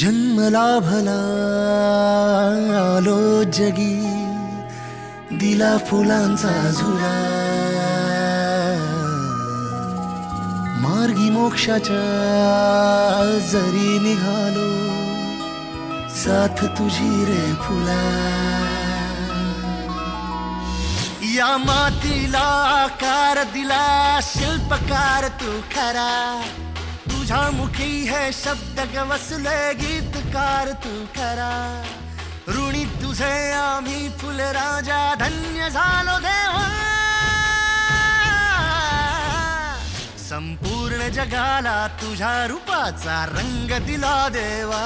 जन्मला भला आलो जगी. दिला फुलांचा झुला. मार्गी मोक्षाच्या जरी निघालो साथ तुझी रे फुला. या मातीला आकार दिला शिल्पकार तू खरा. तुझ्या मुखी हे शब्द गवसले गीतकार तू खरा ऋणी तुझे आम्ही फुल राजा धन्य झालो देवा। संपूर्ण जगाला तुझ्या रूपाचा रंग दिला देवा।